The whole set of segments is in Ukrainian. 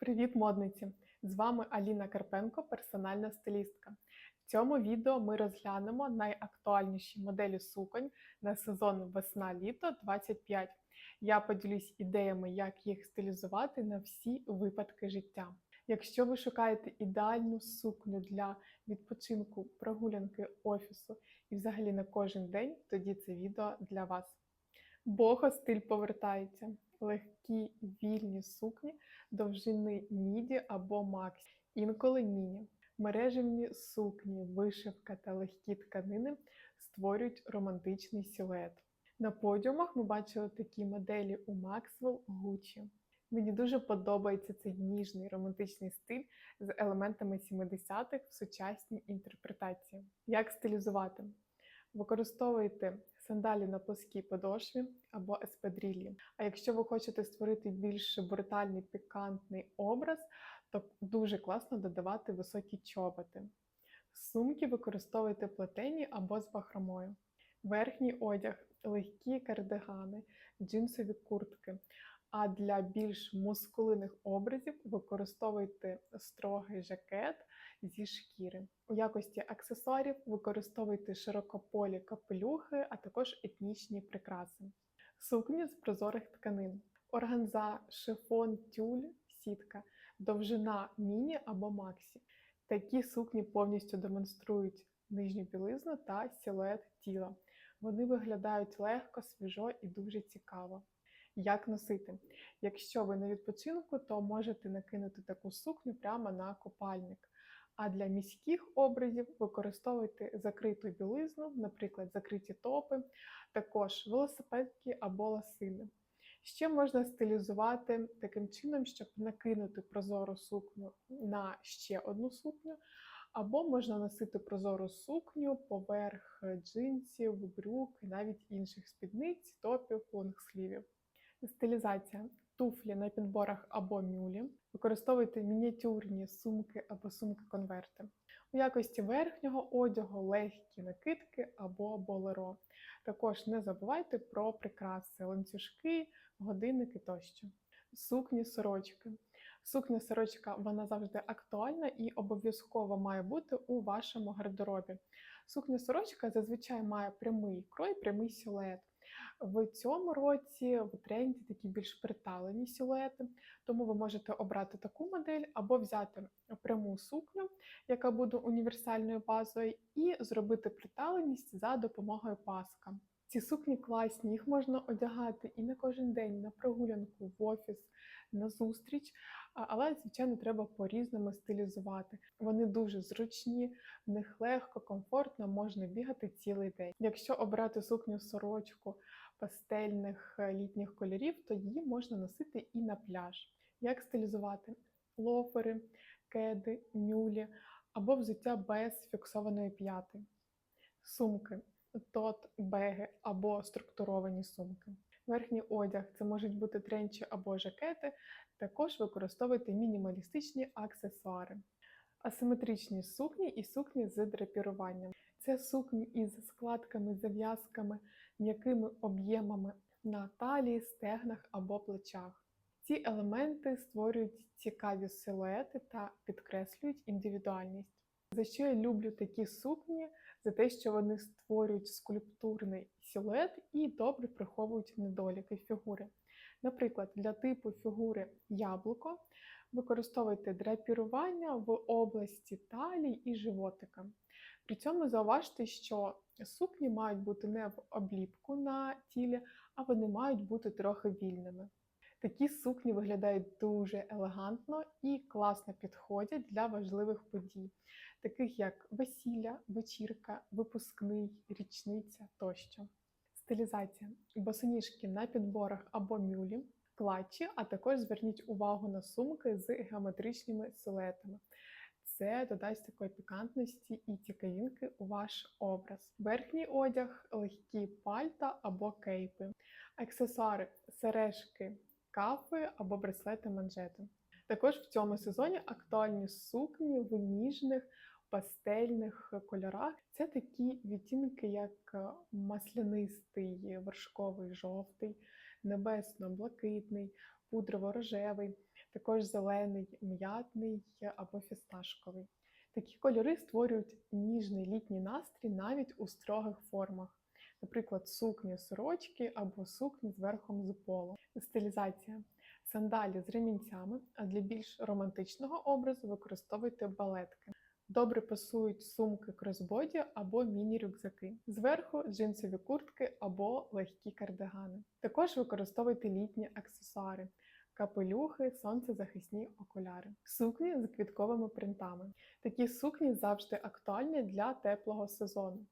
Привіт, модниці! З вами Аліна Карпенко, персональна стилістка. В цьому відео ми розглянемо найактуальніші моделі суконь на сезон весна-літо 25. Я поділюсь ідеями, як їх стилізувати на всі випадки життя. Якщо ви шукаєте ідеальну сукню для відпочинку, прогулянки офісу і взагалі на кожен день, тоді це відео для вас. Бого стиль повертається. Легкі вільні сукні довжини міді або максі, інколи міні. Мережевні сукні, вишивка та легкі тканини створюють романтичний силует. На подіумах ми бачили такі моделі у Maxwell Gucci. Мені дуже подобається цей ніжний романтичний стиль з елементами 70-х в сучасній інтерпретації. Як стилізувати? Використовуйте сандалі на плоскій подошві або еспадрілі. А якщо ви хочете створити більш брутальний пікантний образ, то дуже класно додавати високі чоботи. Сумки використовуйте плетені або з бахромою. Верхній одяг, легкі кардигани, джинсові куртки. А для більш мускулинних образів використовуйте строгий жакет зі шкіри. У якості аксесуарів використовуйте широкополі капелюхи, а також етнічні прикраси. Сукні з прозорих тканин. Органза, шифон, тюль, сітка, довжина міні або максі. Такі сукні повністю демонструють нижню білизну та силует тіла. Вони виглядають легко, свіжо і дуже цікаво. Як носити? Якщо ви на відпочинку, то можете накинути таку сукню прямо на купальник. А для міських образів використовуйте закриту білизну, наприклад, закриті топи, також велосипедки або ласини. Ще можна стилізувати таким чином, щоб накинути прозору сукню на ще одну сукню, або можна носити прозору сукню поверх джинсів, брюк і навіть інших спідниць, топів, лонгслівів. Стилізація. Туфлі на підборах або мюлі. Використовуйте мініатюрні сумки або сумки-конверти. У якості верхнього одягу легкі накидки або болеро. Також не забувайте про прикраси, ланцюжки, годинники тощо. Сукні сорочки. Сукня сорочка вона завжди актуальна і обов'язково має бути у вашому гардеробі. Сукня сорочка зазвичай має прямий крой, прямий силует. В цьому році в тренді такі більш приталені силуети, тому ви можете обрати таку модель або взяти пряму сукню, яка буде універсальною базою, і зробити приталеність за допомогою паска. Ці сукні класні, їх можна одягати і на кожен день, на прогулянку, в офіс, на зустріч, але, звичайно, треба по-різному стилізувати. Вони дуже зручні, в них легко, комфортно, можна бігати цілий день. Якщо обрати сукню сорочку пастельних е, літніх кольорів, то її можна носити і на пляж. Як стилізувати? Лофери, кеди, нюлі або взуття без фіксованої п'яти, сумки тот, беги або структуровані сумки. Верхній одяг це можуть бути тренчі або жакети, також використовуйте мінімалістичні аксесуари. Асиметричні сукні і сукні з драпіруванням. Це сукні із складками, зав'язками, м'якими об'ємами на талії, стегнах або плечах. Ці елементи створюють цікаві силуети та підкреслюють індивідуальність. За що я люблю такі сукні? За те, що вони створюють скульптурний силует і добре приховують недоліки фігури. Наприклад, для типу фігури яблуко використовуйте драпірування в області талії і животика. При цьому зауважте, що сукні мають бути не в обліпку на тілі, а вони мають бути трохи вільними. Такі сукні виглядають дуже елегантно і класно підходять для важливих подій, таких як весілля, вечірка, випускний, річниця тощо. Стилізація босоніжки на підборах або мюлі, клатчі, а також зверніть увагу на сумки з геометричними силуетами. Це додасть такої пікантності і цікавинки у ваш образ. Верхній одяг, легкі пальта або кейпи, аксесуари, сережки, кафи або браслети манжети. Також в цьому сезоні актуальні сукні в ніжних пастельних кольорах. Це такі відтінки, як маслянистий, вершковий жовтий, небесно-блакитний, пудрово-рожевий. Також зелений, м'ятний або фісташковий. Такі кольори створюють ніжний літній настрій навіть у строгих формах, наприклад, сукні сорочки або сукні з верхом з полу. Стилізація. Сандалі з ремінцями, а для більш романтичного образу використовуйте балетки. Добре пасують сумки кросбоді або міні-рюкзаки. Зверху джинсові куртки або легкі кардигани. Також використовуйте літні аксесуари, капелюхи, сонцезахисні окуляри, сукні з квітковими принтами. Такі сукні завжди актуальні для теплого сезону.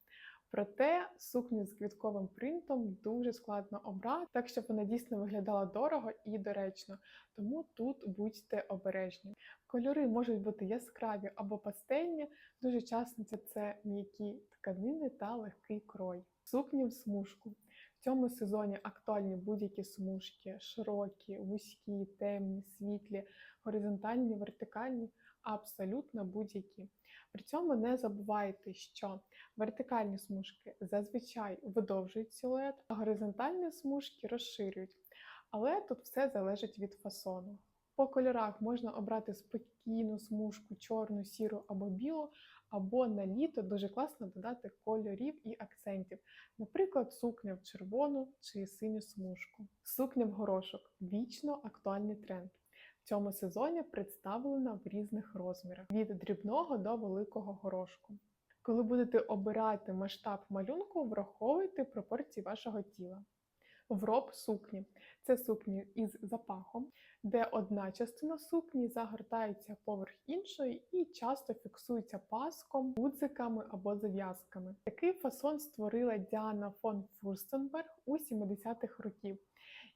Проте сукню з квітковим принтом дуже складно обрати, так щоб вона дійсно виглядала дорого і доречно. Тому тут будьте обережні. Кольори можуть бути яскраві або пастельні, дуже часто це, м'які тканини та легкий крой. Сукні в смужку. В цьому сезоні актуальні будь-які смужки, широкі, вузькі, темні, світлі, горизонтальні, вертикальні, абсолютно будь-які. При цьому не забувайте, що вертикальні смужки зазвичай видовжують силует, а горизонтальні смужки розширюють. Але тут все залежить від фасону. По кольорах можна обрати спокійну смужку, чорну, сіру або білу, або на літо дуже класно додати кольорів і акцентів, наприклад, сукня в червону чи синю смужку. Сукня в горошок вічно актуальний тренд. В цьому сезоні представлена в різних розмірах від дрібного до великого горошку. Коли будете обирати масштаб малюнку, враховуйте пропорції вашого тіла. Вроб сукні це сукні із запахом, де одна частина сукні загортається поверх іншої і часто фіксується паском, гудзиками або зав'язками. Такий фасон створила Діана фон Фурстенберг у 70-х років,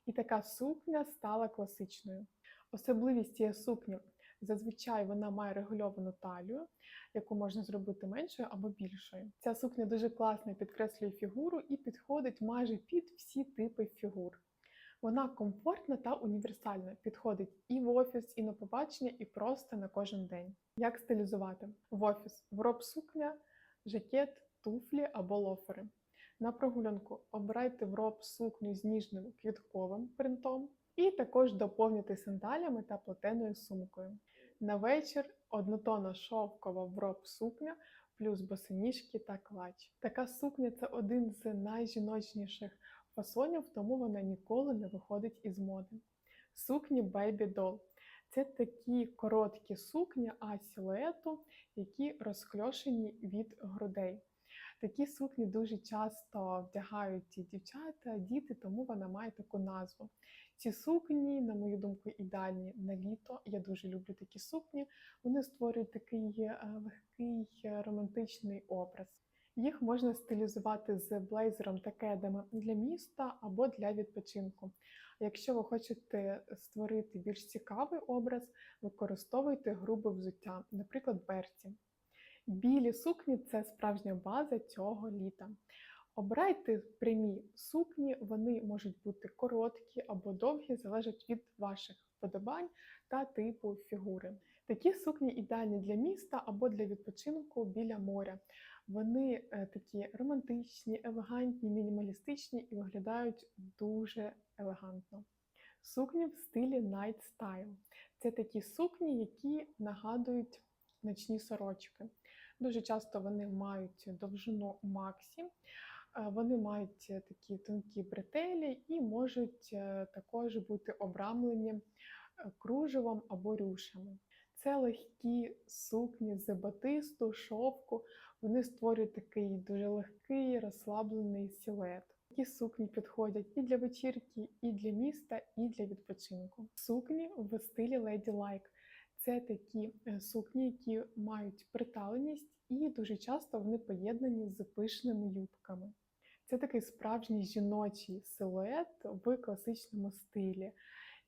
і така сукня стала класичною. Особливість цієї сукні зазвичай вона має регульовану талію, яку можна зробити меншою або більшою. Ця сукня дуже класно підкреслює фігуру і підходить майже під всі типи фігур. Вона комфортна та універсальна, підходить і в офіс, і на побачення, і просто на кожен день. Як стилізувати? В офіс вроб сукня, жакет, туфлі або лофери. На прогулянку обирайте вроб сукню з ніжним квітковим принтом, і також доповнюйте сандалями та плетеною сумкою. На вечір однотонна шовкова вроб сукня плюс босиніжки та клач. Така сукня це один з найжіночніших фасонів, тому вона ніколи не виходить із моди. Сукні Baby Doll – це такі короткі сукні а силуету, які розкльошені від грудей. Такі сукні дуже часто вдягають дівчата, діти, тому вона має таку назву. Ці сукні, на мою думку, ідеальні на літо. Я дуже люблю такі сукні. Вони створюють такий е, легкий е, романтичний образ. Їх можна стилізувати з блейзером та кедами для міста або для відпочинку. Якщо ви хочете створити більш цікавий образ, використовуйте грубе взуття, наприклад, берці. Білі сукні це справжня база цього літа. Обирайте прямі сукні, вони можуть бути короткі або довгі, залежать від ваших вподобань та типу фігури. Такі сукні ідеальні для міста або для відпочинку біля моря. Вони е, такі романтичні, елегантні, мінімалістичні і виглядають дуже елегантно. Сукні в стилі Night Style. Це такі сукні, які нагадують ночні сорочки. Дуже часто вони мають довжину максі, вони мають такі тонкі бретелі і можуть е, також бути обрамлені е, кружевом або рюшами. Це легкі сукні з батисту, шовку. Вони створюють такий дуже легкий, розслаблений силует. Такі сукні підходять і для вечірки, і для міста, і для відпочинку. Сукні в стилі Lady Like. Це такі е, сукні, які мають приталеність, і дуже часто вони поєднані з пишними юбками. Це такий справжній жіночий силует в класичному стилі.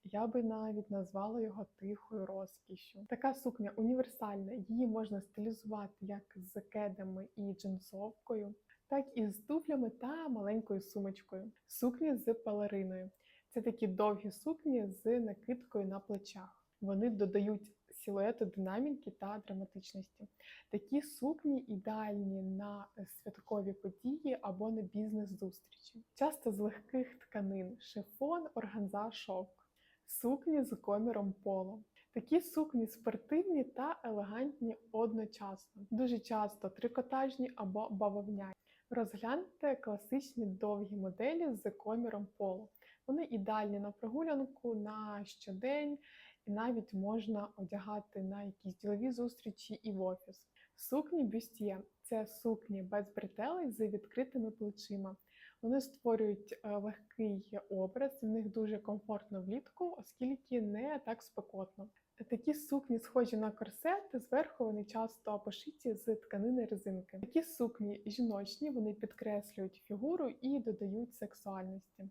Я би навіть назвала його тихою розкішю. Така сукня універсальна, її можна стилізувати як з кедами і джинсовкою, так і з туфлями та маленькою сумочкою. Сукні з пелериною. Це такі довгі сукні з накидкою на плечах. Вони додають силуету динаміки та драматичності. Такі сукні ідеальні на святкові події або на бізнес-зустрічі. Часто з легких тканин, шифон, органза, шовк. Сукні з коміром поло. Такі сукні спортивні та елегантні одночасно, дуже часто трикотажні або бавовняні. Розгляньте класичні довгі моделі з коміром поло. Вони ідеальні на прогулянку, на щодень, і навіть можна одягати на якісь ділові зустрічі і в офіс. Сукні бюстє це сукні без бретелей з відкритими плечима. Вони створюють е, легкий образ, в них дуже комфортно влітку, оскільки не так спекотно. Такі сукні, схожі на корсет, зверху вони часто пошиті з тканини резинки. Такі сукні жіночні, вони підкреслюють фігуру і додають сексуальності.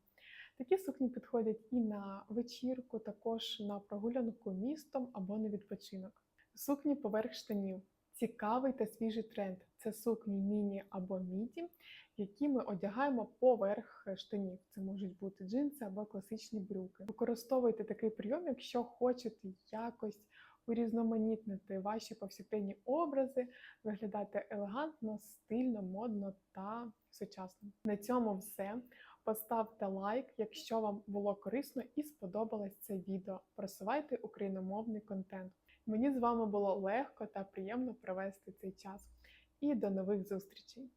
Такі сукні підходять і на вечірку, також на прогулянку містом або на відпочинок. Сукні поверх штанів. Цікавий та свіжий тренд це сукні міні або міді, які ми одягаємо поверх штанів. Це можуть бути джинси або класичні брюки. Використовуйте такий прийом, якщо хочете якось урізноманітнити ваші повсякденні образи, виглядати елегантно, стильно, модно та сучасно. На цьому все. Поставте лайк, якщо вам було корисно і сподобалось це відео. Просувайте україномовний контент. Мені з вами було легко та приємно провести цей час. І до нових зустрічей!